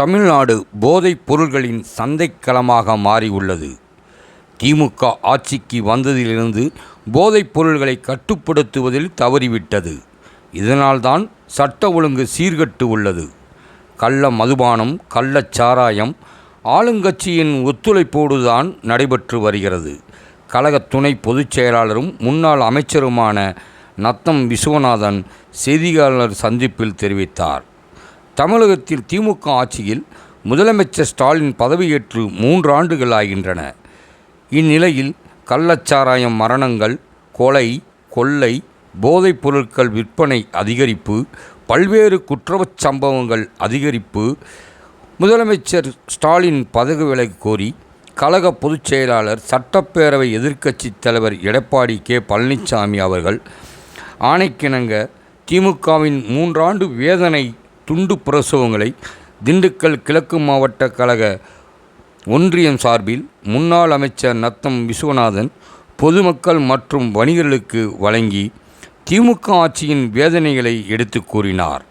தமிழ்நாடு போதைப் பொருள்களின் சந்தைக்களமாக மாறியுள்ளது. திமுக ஆட்சிக்கு வந்ததிலிருந்து போதைப் பொருள்களை கட்டுப்படுத்துவதில் தவறிவிட்டது. இதனால்தான் சட்ட ஒழுங்கு சீர்கட்டு உள்ளது. கள்ள மதுபானம் கள்ளச் சாராயம் ஆளுங்கட்சியின் ஒத்துழைப்போடுதான் நடைபெற்று வருகிறது. கழக துணை பொதுச் செயலாளரும் முன்னாள் அமைச்சருமான நத்தம் விஸ்வநாதன் செய்தியாளர் சந்திப்பில் தெரிவித்தார். தமிழகத்தில் திமுக ஆட்சியில் முதலமைச்சர் ஸ்டாலின் பதவியேற்று மூன்று ஆண்டுகள் ஆகின்றன. இந்நிலையில் கள்ளச்சாராயம் மரணங்கள் கொலை கொள்ளை போதைப் பொருட்கள் விற்பனை அதிகரிப்பு பல்வேறு குற்றவச் சம்பவங்கள் அதிகரிப்பு முதலமைச்சர் ஸ்டாலின் பதவி விலகு கோரி கழக பொதுச் செயலாளர் சட்டப்பேரவை எதிர்க்கட்சித் தலைவர் எடப்பாடி கே. பழனிசாமி அவர்கள் ஆணைக்கிணங்க திமுகவின் மூன்றாண்டு வேதனை துண்டு பிரசவங்களை திண்டுக்கல் கிழக்கு மாவட்ட கழக ஒன்றியம் சார்பில் முன்னாள் அமைச்சர் நத்தம் விஸ்வநாதன் பொதுமக்கள் மற்றும் வணிகர்களுக்கு வழங்கி திமுக ஆட்சியின் வேதனைகளை எடுத்து கூறினார்.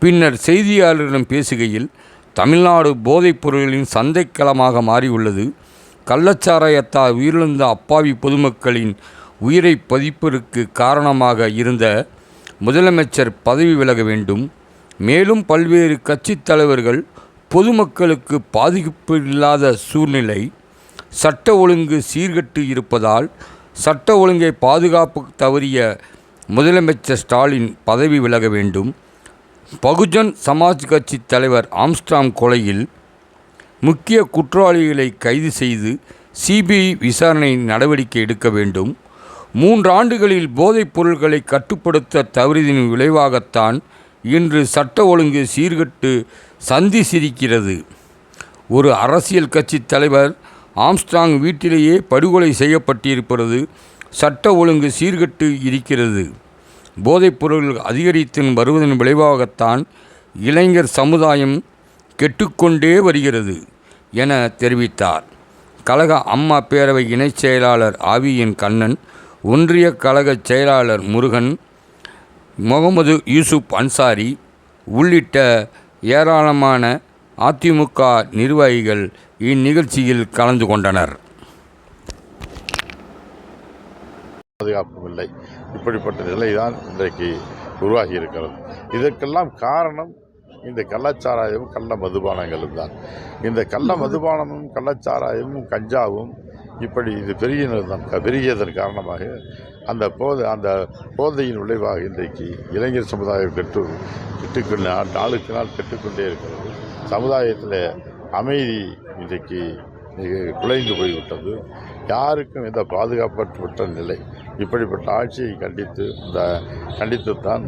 பின்னர் செய்தியாளர்களிடம் பேசுகையில் தமிழ்நாடு போதைப் பொருள்களின் சந்தைக்களமாக மாறியுள்ளது. கள்ளச்சாராயத்தால் உயிரிழந்த அப்பாவி பொதுமக்களின் உயிரை பதிப்பதற்கு காரணமாக இருந்த முதலமைச்சர் பதவி விலக வேண்டும். மேலும் பல்வேறு கட்சித் தலைவர்கள் பொதுமக்களுக்கு பாதிப்பு இல்லாத சூழ்நிலை சட்ட ஒழுங்கு சீர்கெட்டு இருப்பதால் சட்ட ஒழுங்கை பாதுகாப்பு தவறிய முதலமைச்சர் ஸ்டாலின் பதவி விலக வேண்டும். பகுஜன் சமாஜ் கட்சி தலைவர் ஆம்ஸ்டாம் கொலையில் முக்கிய குற்றவாளிகளை கைது செய்து சிபிஐ விசாரணை நடவடிக்கை எடுக்க வேண்டும். மூன்று ஆண்டுகளில் போதைப் பொருட்களை கட்டுப்படுத்த தவறியதன் விளைவாகத்தான் இன்று சட்ட ஒழுங்கு சீர்கட்டு சந்தி சிரிக்கிறது. ஒரு அரசியல் கட்சி தலைவர் ஆம்ஸ்ட்ராங் வீட்டிலேயே படுகொலை செய்யப்பட்டிருப்பது சட்ட ஒழுங்கு சீர்கட்டு இருக்கிறது. போதைப்பொருள் அதிகரித்து வருவதன் விளைவாகத்தான் இளைஞர் சமுதாயம் கெட்டுக்கொண்டே வருகிறது என தெரிவித்தார். கழக அம்மா பேரவை இணைச் செயலாளர் ஆவியின் கண்ணன் ஒன்றிய கழக செயலாளர் முருகன் முகமது யூசுப் அன்சாரி உள்ளிட்ட ஏராளமான அதிமுக நிர்வாகிகள் இந்நிகழ்ச்சியில் கலந்து கொண்டனர். பாதுகாப்பும் இல்லை இப்படிப்பட்ட நிலைதான் இன்றைக்கு உருவாகி இருக்கிறது இதற்கெல்லாம் காரணம் இந்த கள்ளச்சாராயமும் கள்ள மதுபானங்களும் தான் இந்த கள்ள மதுபானமும் கள்ளச்சாராயமும் கஞ்சாவும் இப்படி இது பெருகினதன் பெருகியதன் காரணமாக அந்த போதை அந்த போதையின் விளைவாக இன்றைக்கு இளைஞர் சமுதாயம் கெட்டு கெட்டுக்கொண்டு நாளுக்கு நாள் கெட்டுக்கொண்டே இருக்கிறது. சமுதாயத்தில் அமைதி இன்றைக்கு மிக குலைந்து போய்விட்டது. யாருக்கும் எந்த பாதுகாப்பற்ற நிலை இப்படிப்பட்ட ஆட்சியை கண்டித்து இந்த கண்டித்து தான்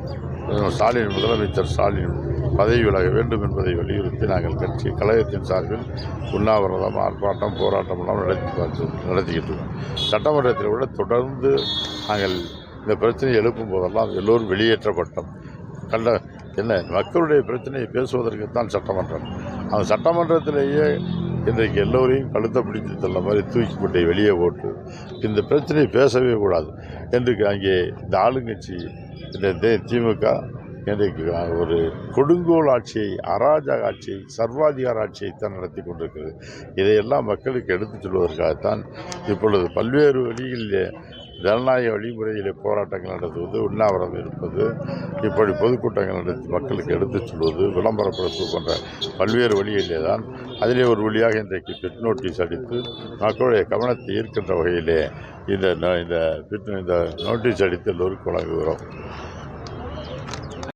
ஸ்டாலின் முதலமைச்சர் ஸ்டாலின் பதவி விலக வேண்டும் என்பதை வலியுறுத்தி நாங்கள் கட்சி கழகத்தின் சார்பில் உண்ணாவிரதம் ஆர்ப்பாட்டம் போராட்டம் எல்லாம் நடத்தி பார்த்து நடத்திக்கிட்டு இருக்கோம். சட்டமன்றத்தில் விட தொடர்ந்து நாங்கள் இந்த பிரச்சனையை எழுப்பும் போதெல்லாம் எல்லோரும் வெளியேற்றப்பட்டோம். கண்ட என்ன மக்களுடைய பிரச்சனையை பேசுவதற்கு தான் சட்டமன்றம். அந்த சட்டமன்றத்திலேயே இன்றைக்கு எல்லோரையும் கழுத்தை பிடித்து தள்ள மாதிரி தூக்கி போட்டு வெளியே போட்டு இந்த பிரச்சனையை பேசவே கூடாது. என்று அங்கே இந்த ஆளுங்கட்சி இந்த தே- திமுக இன்றைக்கு ஒரு கொடுங்கோல் ஆட்சியை அராஜக ஆட்சியை சர்வாதிகார ஆட்சியை தான் நடத்தி கொண்டிருக்கிறது. இதையெல்லாம் மக்களுக்கு எடுத்துச் சொல்வதற்காகத்தான் இப்பொழுது பல்வேறு வழிகளிலே ஜனநாயக வழிமுறையிலே போராட்டங்கள் நடத்துவது உண்ணாவிரதம் இருப்பது இப்படி பொதுக்கூட்டங்கள் நடத்தி மக்களுக்கு எடுத்துச் சொல்வது விளம்பரப்படுத்துவது போன்ற பல்வேறு வழிகளிலே தான். அதிலே ஒரு வழியாக இன்றைக்கு பிட் நோட்டீஸ் அடித்து மக்களுடைய கவனத்தை ஈர்க்கின்ற வகையிலே இந்த இந்த பிட் இந்த நோட்டீஸ் அடித்து எல்லோருக்கு வழங்குகிறோம்